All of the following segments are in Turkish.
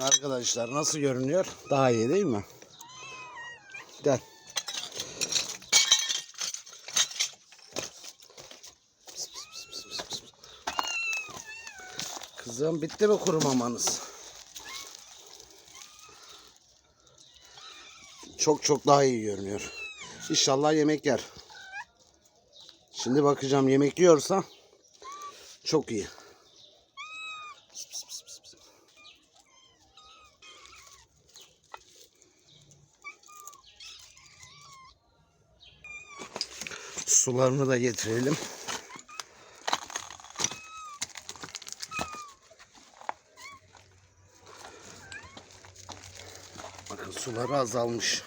Arkadaşlar nasıl görünüyor? Daha iyi değil mi? Gel. Kızım bitti mi kurumamanız? Çok çok daha iyi görünüyor. İnşallah yemek yer. Şimdi bakacağım yemek yiyorsa çok iyi. Sularını da getirelim. Bakın suları azalmış.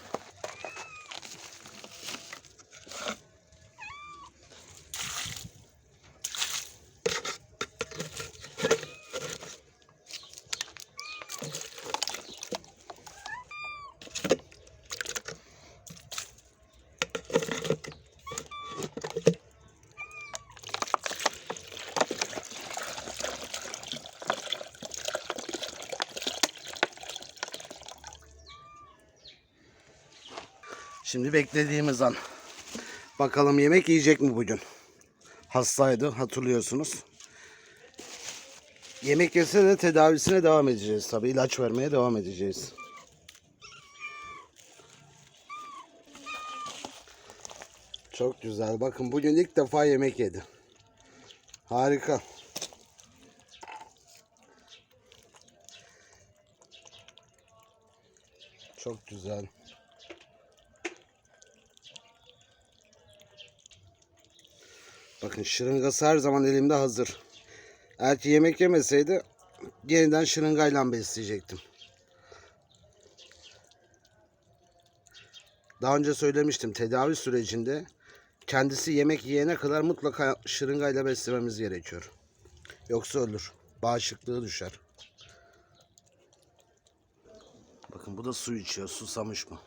Şimdi beklediğimiz an. Bakalım yemek yiyecek mi bugün? Hastaydı hatırlıyorsunuz. Yemek yese de tedavisine devam edeceğiz tabii. ilaç vermeye devam edeceğiz. Çok güzel. Bakın bugün ilk defa yemek yedi. Harika. Çok güzel. Bakın şırıngası her zaman elimde hazır. Eğer ki yemek yemeseydi yeniden şırıngayla besleyecektim. Daha önce söylemiştim tedavi sürecinde kendisi yemek yiyene kadar mutlaka şırıngayla beslememiz gerekiyor. Yoksa ölür. Bağışıklığı düşer. Bakın bu da su içiyor. Susamış mı?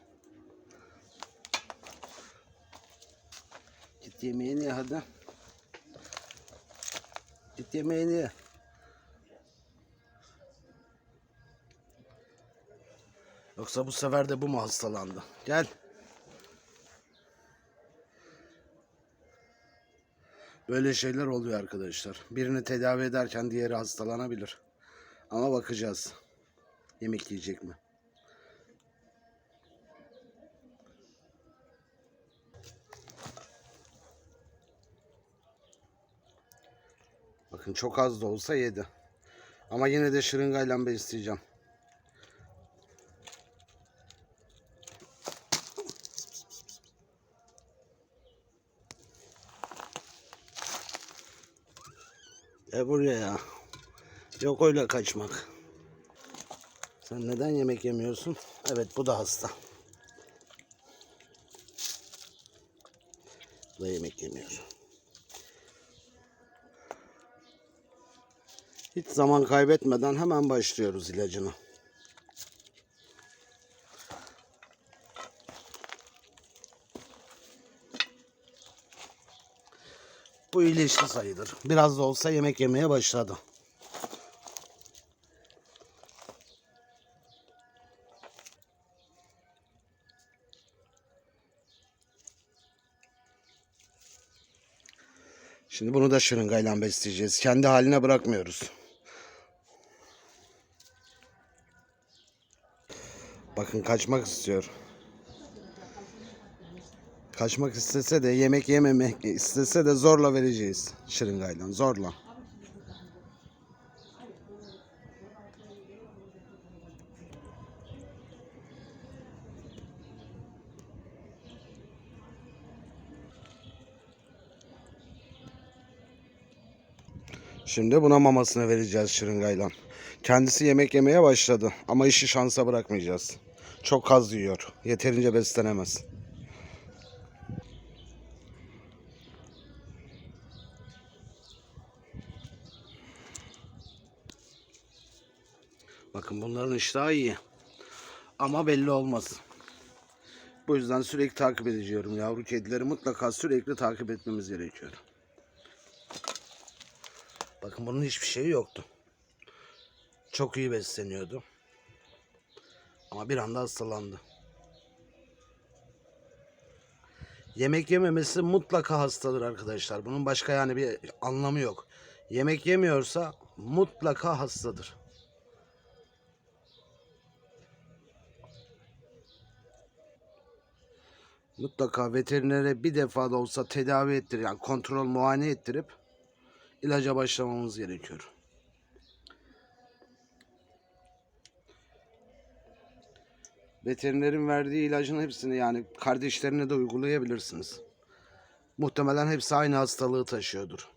Git yemeğini ye hadi. Git yemeğini ye. Yoksa bu sefer de bu mu hastalandı? Gel. Böyle şeyler oluyor arkadaşlar. Birini tedavi ederken diğeri hastalanabilir. Ama bakacağız. Yemek yiyecek mi? Bakın çok az da olsa yedi. Ama yine de şırıngayla besleyeceğim. E buraya ya. Yok öyle kaçmak. Sen neden yemek yemiyorsun? Evet bu da hasta. Bu da yemek yemiyor. Hiç zaman kaybetmeden hemen başlıyoruz ilacını. Bu iyileşti sayılır. Biraz da olsa yemek yemeye başladı. Şimdi bunu da şırıngayla besleyeceğiz. Kendi haline bırakmıyoruz. Bakın kaçmak istiyor. Kaçmak istese de yemek yememek istese de zorla vereceğiz şırıngayla zorla. Şimdi buna mamasını vereceğiz şırıngayla. Kendisi yemek yemeye başladı ama işi şansa bırakmayacağız. Çok az yiyor. Yeterince beslenemez. Bakın bunların iştahı iyi. Ama belli olmaz. Bu yüzden sürekli takip edeceğim. Yavru kedileri mutlaka sürekli takip etmemiz gerekiyor. Bakın bunun hiçbir şeyi yoktu. Çok iyi besleniyordu. Ama bir anda hastalandı. Yemek yememesi mutlaka hastadır arkadaşlar. Bunun başka yani bir anlamı yok. Yemek yemiyorsa mutlaka hastadır. Mutlaka veterinere bir defa da olsa tedavi ettir yani kontrol muayene ettirip ilaca başlamamız gerekiyor. Veterinerin verdiği ilacın hepsini yani kardeşlerine de uygulayabilirsiniz. Muhtemelen hepsi aynı hastalığı taşıyordur.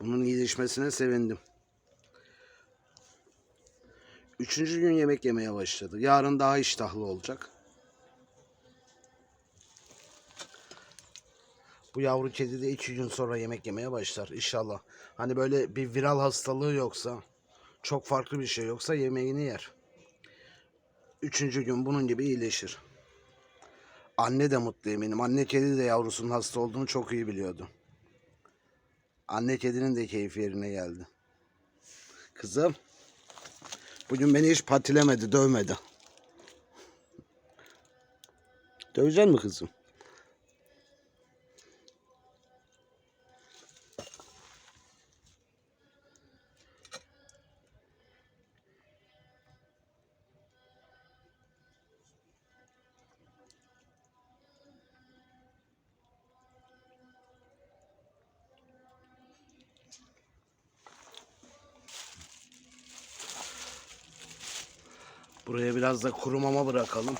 Bunun iyileşmesine sevindim. Üçüncü gün yemek yemeye başladı. Yarın daha iştahlı olacak. Bu yavru kedi de iki gün sonra yemek yemeye başlar inşallah. Hani böyle bir viral hastalığı yoksa, çok farklı bir şey yoksa yemeğini yer. Üçüncü gün bunun gibi iyileşir. Anne de mutlu eminim. Anne kedi de yavrusunun hasta olduğunu çok iyi biliyordu. Anne kedinin de keyfi yerine geldi. Kızım. Bugün beni hiç patilemedi, dövmedi. Dövecek mi kızım? Buraya biraz da kuru mama bırakalım.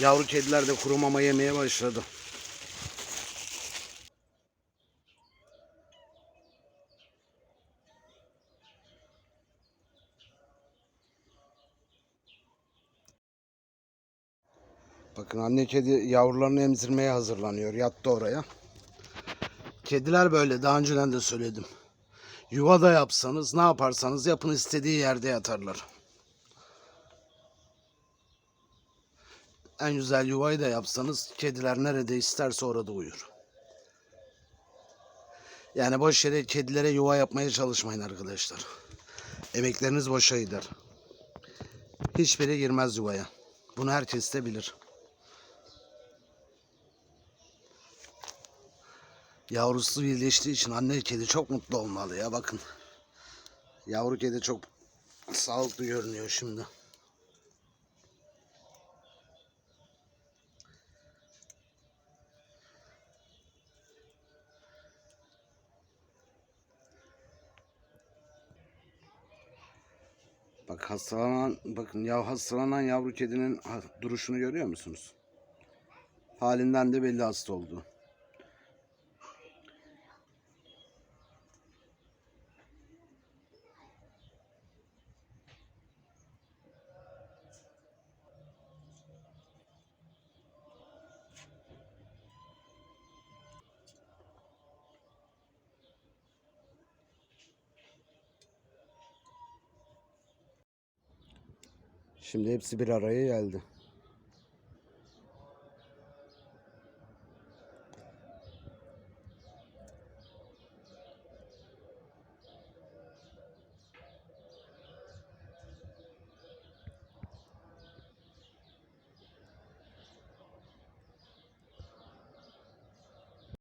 Yavru kediler de kuru mama yemeye başladı. Bakın anne kedi yavrularını emzirmeye hazırlanıyor. Yattı oraya. Kediler böyle daha önceden de söyledim. Yuva da yapsanız ne yaparsanız yapın istediği yerde yatarlar. En güzel yuvayı da yapsanız kediler nerede isterse orada uyur. Yani boş yere kedilere yuva yapmaya çalışmayın arkadaşlar. Emekleriniz boşa gider. Hiçbiri girmez yuvaya. Bunu herkes de bilir. Yavrusu iyileştiği için anne kedi çok mutlu olmalı ya bakın. Yavru kedi çok sağlıklı görünüyor şimdi. Hastalanan bakın ya hastalanan yavru kedinin duruşunu görüyor musunuz? Halinden de belli hasta oldu. Şimdi hepsi bir araya geldi.